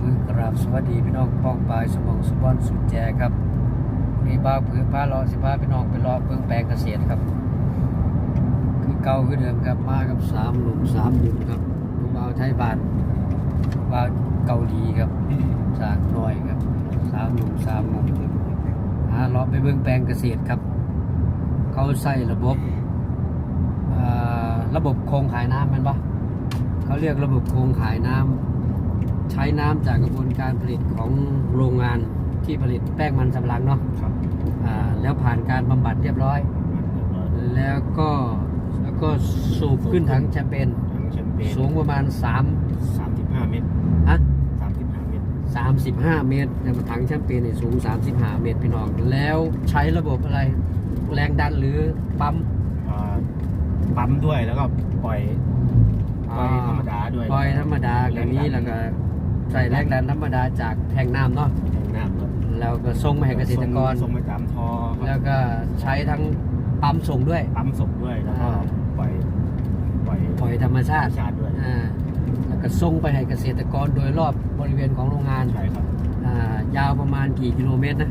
พื้นกราบสวัสดีพี่น้องป้องปลายสมองสุบอนสุดแจครับมีบ้าพื้นพาเลาะสิพาพี่น้องไปเลาะเบิ่งแปลงเกษตรครับ คือเก่าคือเดิมครับมากับสามหลุมสามหลุมครับลูกบ่าไทยบานลูกบ่าเกาหลีครับสร้างน้อยครับสามหลุมสามหลุมหาเลาะไปเบิ่งแปลงเกษตรครับ เขาใส่ระบบอ่าระบบโครงขายน้ำมันปะเขาเรียกระบบโครงขายน้ำ ใช้น้ำจากกระบวนการผลิตของโรงงานที่ผลิตแป้งมันสำปะหลังเนาะครับอ่าแล้วผ่านการบำบัดเรียบร้อย แล้วก็แล้วก็สูบขึ้นถังแชมเปญถังแชมเปญสูงประมาณ3สามสิบห้าเมตรฮะสามสิบห้าเมตร 35 เมตรแต่ถังแชมเปญเนี่ยสูง 35 เมตรพี่น้อง แล้วใช้ระบบอะไรแรงดันหรือปั๊มอ่าปั๊มด้วยแล้วก็ปล่อยปล่อยธรรมดาด้วยปล่อยธรรมดาแบบนี้แล้วก็ ใส่แรงดันธรรมดาจากแทงน้ำเนาะแทงน้ำด้วยแล้วก็ส่งมาให้เกษตรกร ส่งไปตามท่อคแล้รัวบก็ใช้ทั้งปั๊มส่งด้วย ปั๊มส่งด้วยแล้วก็อ่าปล่อยปล่อยปล่อยธรรมชาติชาติด้วยอ่าแล้วก็ส่งไปให้เกษตรกรโดยรอบบริเวณของโรงงานใช่ครับ อ่ายาวประมาณกี่กิโลเมตรนะ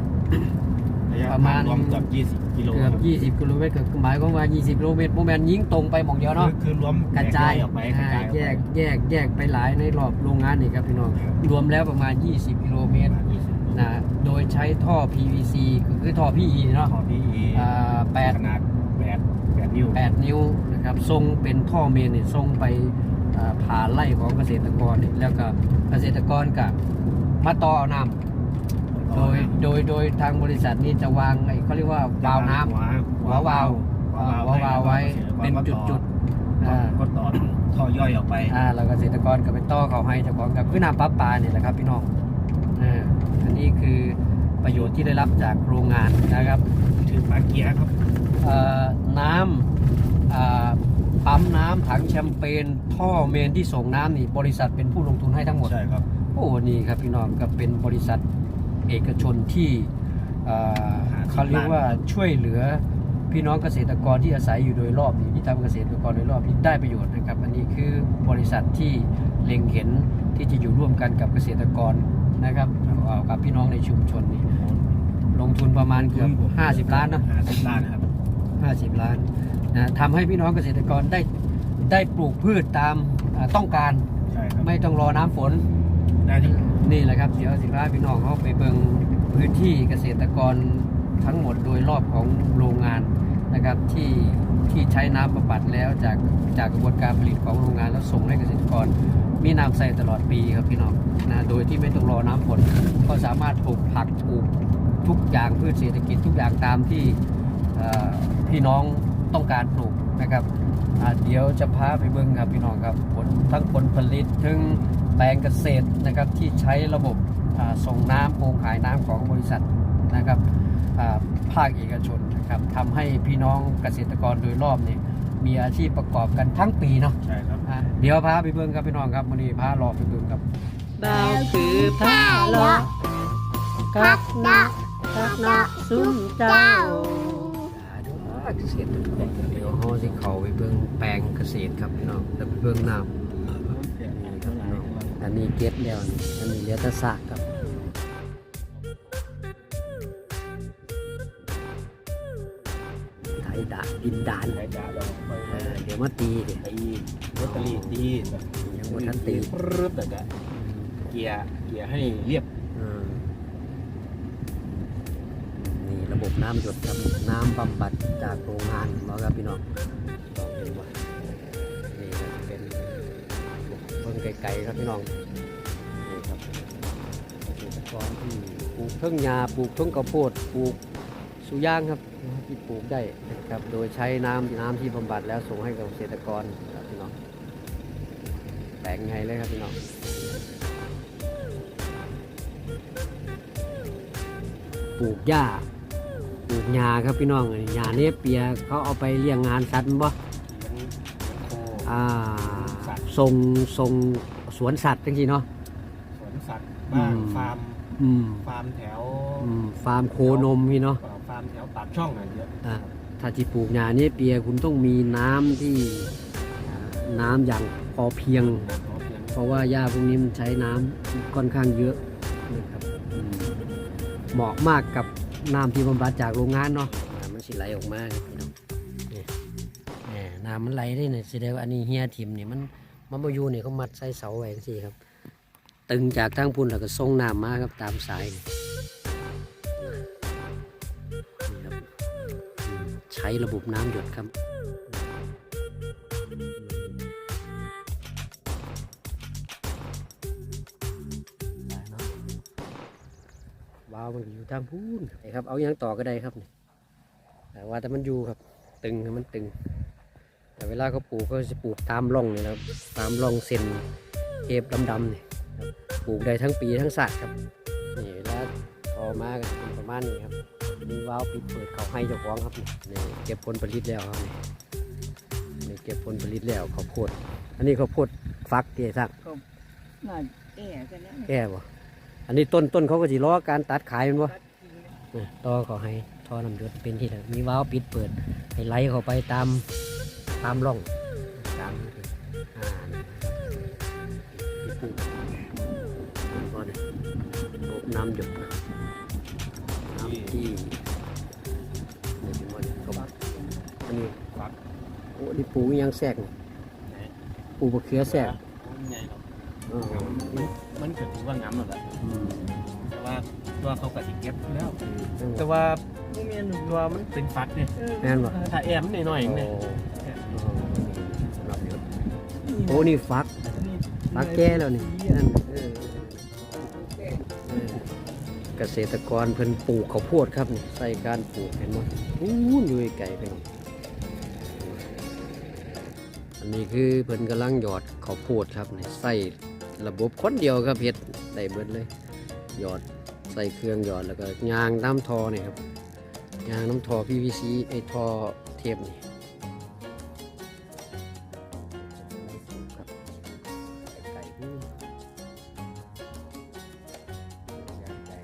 ระยะประมาณ ทงรวมเกือบยี่สิบกิโลเกือบ 20กิโลเมตรก็หมายความว่า 20กิโลเมตรโมแมนยิงตรงไปหมองเดียวคือเนาะคือรวมกระจายออกไปกระอ่าจายออกแยไปกแยกแยกไปหลายในรอบโรงงานนี่ครับพี่น้องรวมแล้วประมาณ 20 กิโลเมตรยี่สิบนะ โดยใช้ท่อ PVC คือคือท่อ PE เนาะขอพี่อ่าแปด ขนาดแปดแปดนิ้ว 8 นิ้วนะครับทรงเป็นท่อเมนเนี่ยทรงไปอ่าผ่านไร่ของเกษตรกรเนี่ยแล้วก็เกษตรกรกับมาต่อเอาน้ำ โดยโดยโดยทางบริษัทนี่จะวางไอ้เขาเรียกว่าวาล์วน้ำ หัวหัววาล์วอ่าหัววาล์วไว้เป็นจุดๆอ่าอ่าก็ต่อท่อย่อยออกไป อ่าแล้วก็เกษตรกรก็ไปต่อเขาให้เจ้าของกับคือน้ำประปาเนี่ยแหละครับพี่น้องอ่าอันนี้คือประโยชน์ที่ได้รับจากโรงงานนะครับถือปลาเกียร์ครับเอ่อน้ำอ่าปั๊มน้ำถังแชมเปญท่อเมนที่ส่งน้ำนี่บริษัทเป็นผู้ลงทุนให้ทั้งหมด ใช่ครับ โอ้ นี่ครับพี่น้องก็เป็นบริษัท เอกชนที่เอ่อเขาเรียกว่าช่วยเหลือพี่น้องเกษตรกรที่อาศัยอยู่โดยรอบนี่ที่ทำเกษตรกรโดยรอบนี่ได้ประโยชน์นะครับ อันนี้คือบริษัทที่เล็งเห็นที่จะอยู่ร่วมกันกับเกษตรกรนะครับเอ่อกับพี่น้องในชุมชนนี่ลงทุนประมาณเกือบ50 ล้านเนอะห้าสิบล้านนะครับ 50 ล้านนะทำให้พี่น้องเกษตรกรได้ได้ปลูกพืชตามอ่าต้องการใช่ครับไม่ต้องรอน้ำฝน ได้ที่นี่แหละครับเดี๋ยวสิพาพี่น้องเขาไปเบิงพื้นที่เกษตรกรทั้งหมดโดยรอบของโรงงานนะครับที่ที่ใช้น้ำบำบัดแล้วจากจากกระบวนการผลิตของโรงงานแล้วส่งให้เกษตรกร มีน้ำใส่ตลอดปีครับพี่น้องนะโดยที่ไม่ต้องรอน้ำฝนก็สามารถปลูกผักปลูกทุกอย่างพืชเศรษฐกิจทุกอย่างตามที่พี่น้องต้องการปลูกนะครับเดี๋ยวจะพาไปเบิ่งครับพี่น้องครับผลทั้งผลผลิตทั้ง ปลงเกษตรนะครับที่ใช้ระบบอ่าส่งน้ำโครงขายน้ำของบริษัทนะครับอ่าภาคเอกชนนะครับทำให้พี่น้องเกษตรกรโดยรอบเนี่ยมีอาชีพประกอบกันทั้งปีเนาะใช่ครับอ่าเดี๋ยวพาไปเบิ่งครับพี่น้องครับวันนี้พารอไปเบิ่งครับดาวคือผ้าเลาะกักนะกักนะซุ้มเจ้าเกษตรกรเดี๋ยวเฮาสิเข้าไปเบิ่งแปลงเกษตรครับพี่น้องแล้วไปเบิ่งน้ำนี่ครับพี่น้ อันนี้เก็บแล้วนี่อันนี้เหลือแต่ซากครับไทยดาดินดานใช้จ่ายเราไปเออเดี๋ยวมาตีดิตีลอตเตอรี่ตียังบ่ทันตีปรึ๊บแต่ก็เกียร์เกียร์ให้เรียบอืมนี่ระบบน้ำหยดครับน้ำบำบัดจากโรงงานมาครับพี่น้องลองดูว่า ไกลๆครับพี่น้องนี่ครับเกษตรกรที่ปลูกเพิ่งยาปลูกเพิ่งข้าวโพดปลูกสุย่างครับที่ปลูกได้นะครับโดยใช้น้ำน้ำที่บำบัดแล้วส่งให้กับเกษตรกรครับพี่น้องแปลงไงเลยครับพี่น้องปลูกหญ้าปลูกหญ้าครับพี่น้องหญ้าเนี่ยเปียเขาเอาไปเลี้ยงงานสัตว์บ่เลี้ยงโคอ่า สัตว์ส่งส่งสวนสัตว์จังซี่เนาะ สวนสัตว์บ้างอืม ฟาร์มอืมฟาร์มแถวอืมฟาร์มโคนมพี่เนาะ เอ่อฟาร์มแถวปากช่องน่ะเยอะอ่าถ้าที่ปลูกหญ้าเนี่ยเปียคุณต้องมีน้ำที่อ่าน้ำอย่างพอเพียงเพราะว่าหญ้าพวกนี้มันใช้น้ำค่อนข้างเยอะนะครับอืมเหมาะมากกับน้ำที่บำบัดจากโรงงานเนาะอ่ามันสิไหลออกมาครับพี่น้องนี่แหมน้ำมันไหลได้เนี่ยแสดงว่าอันนี้เฮียทิมนี่มัน มันมาอยู่นี่เขามัดใส่เสาไว้จังซี่ครับ ตึงจากทางพุ่นแล้วก็ส่งน้ำมาครับตามสายใช้ระบบน้ำหยดครับได้าวาวมันอยู่ทางพูนไอ้ครับ เอาอยังต่อก็ได้ครับแต่ว่าแต่มันอยู่ครับ ตึงมันตึง แต่เวลาเขาปลูกเขาจะปลูกตามร่องนี่นะครับตามร่องเส้นเทปดำๆนี่ครับปลูกได้ทั้งปีทั้งสัตว์ครับนี่เวลาพอมากันเป็นประมาณนี้ครับมีวาล์วปิดเปิดเขาให้เจ้าของครับนี่นี่เก็บผลผลิตแล้วครับนี่นี่เก็บผลผลิตแล้วข้าวโพดอันนี้ข้าวโพดฟักเตี้ยสักน่าแก่กันแล้วแก่บ่อันนี้ต้นต้นเขาก็สิล้อการตัดขายแมันบ่อะต่อเขาให้ท่อน้ำหยดเป็นที่ละมีวาล์วปิดเปิดให้ไหลเข้าไปตาม ตามร่องตามนี่อ่านี่ที่ปลูกก็เนี่ยระบบน้ำหยดนะน้ำที่นี่เป็นว่าเนี่ยเขาบักอันนี้ฟักโอ้นี่ปลูกอิหยังแทรกนี่ปลูกบะเขือแทรกใหญ่หรอกอ๋อมันเกิดถือว่างามหมดแหละอืมแต่ว่า ตัวเขาก็สิเก็บแล้วอืมแต่ว่าโมเมนตัวมันเป็นฟักเนี่ยแม่นบ่ถ้าแอมหน่อยๆเองเนี่ยโอ้นี่ฟัก ฟักแก่แล้วนี่นั่นเออเออเกษตรกรเพิ่นปลูกข้าวโพดครับนี่ใส่การปลูกเห็นมั้อู้อยู่ไกลไปนี่อันนี้คือเพิ่นกำลังหยอดข้าวโพดครับนี่ใส่ระบบคนเดียวครับเฮ็ดได้เบิดเลยหยอดใส่เครื่องหยอดแล้วก็ยางน้ำทอเนี่ยครับยางน้ำทอ PVC ไอทอเทปนี่ย่างไก่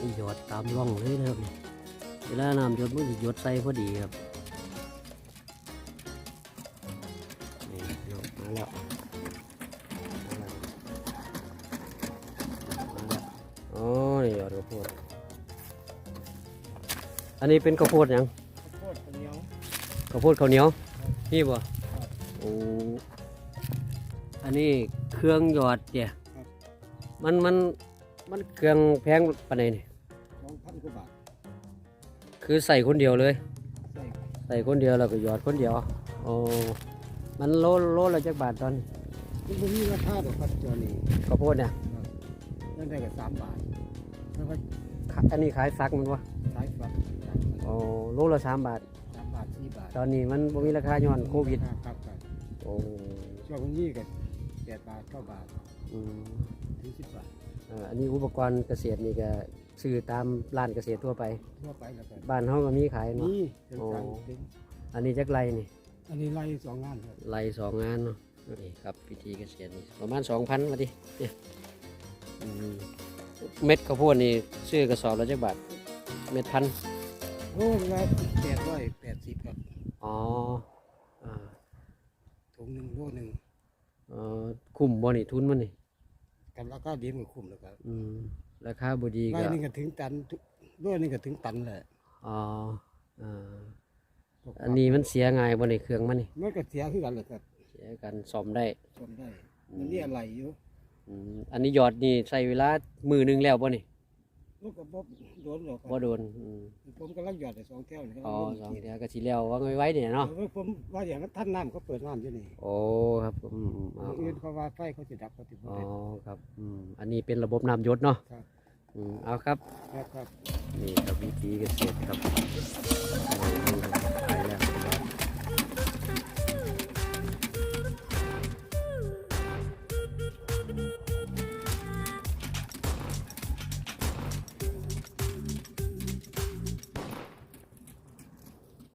นี่หยดตามร่องเลยนะครับนี่เวลาน้ำหยดมันจะหยดใส่พอดีครับ แล้วมาแล้วมาแล้วโอ้นี่หยดข้าวโพด อันนี้เป็นข้าวโพดหยังโคตรเหนียวข้าวโพดข้าวเหนียว นี่บ่โอ้อันนี้เครื่องหยอดเนี่ยมันมันมันเครื่องแพงปานใดนี่สองพันกว่าบาท คือใส่คนเดียวเลย ใส่ใส่คนเดียวแล้วก็หยอดคนเดียว โอ้ มันโลโลละจักบาทตอนนี้มันไม่มีราคาหรอกครับตัวนี้ข้าวโพดเนี่ยนั่นได้กับสามบาทแล้วก็ขะอันนี้ขายซักมันวะขายฝักโอ้โลละสามบาท สามบาทสี่บาทตอนนี้มันบ่มีราคาย้อนโควิด ครับครับครับโอ้ช่วงนี้ก็แปดบาทเก้าบาทอืมถึงสิบบาทเอ่ออันนี้อุปกรณ์เกษตรนี่ก็ซื้อตามร้านเกษตรทั่วไป ทั่วไปแล้วกันบ้านเฮาก็มีขายเนาะ นี่เป็นโอ้การเป็นอันนี้จักไรนี่ อันนี้ไล่สองงานครับไรสองงานเนาะนี่ครับพิธีเกษตรนี่ประมาณสองพันมาดิเนี่ยอืมเม็ดข้าวโพดนี่ซื้อกระสอบละจักบาทเม็ดพันโอ้ละแปดร้อยแปดสิบครับอ๋ออ่าถุงหนึ่งโลหนึ่งเอ่อคุ้มบ่นี่ทุนมันนี่กันราคาดีมันคุ้มแล้วครับอืมราคาบ่ดีไล่ก็นึงก็ถึงตันทุกโลนึงก็ถึงตันแหละอ๋ออ่า อันนี้มันเสียง่ายบ่นี่เครื่องมันนี่มันก็เสียคือกันเลยครับเสียกันซ่อมได้ทนได้มันเรียอะไรอยู่อืมอันนี้หยอดนี่ใช้เวลามือหนึงแล้วบ่นี่ลูกก็บ่โดนหรอกคบ่รับโดนอืมผมกำลังหยอดได้สองแก้วนี่ครับอ๋อสองเดียวก็สิแล้วว่าไว้ๆเนี่ยเนาะเออผมว่าอย่างนั้นท่านน้ำเขาเปิดน้ำอยู่นี่โอ้ครับอืมอืมอ๋ออื่นเขาว่าไฟเขาจะดับเขาติดอ๋อได้ครับอืมอันนี้เป็นระบบน้ำหยศเนาะครับอืมเอาครับครับครับนี่ครับวิธีเกษตรครับ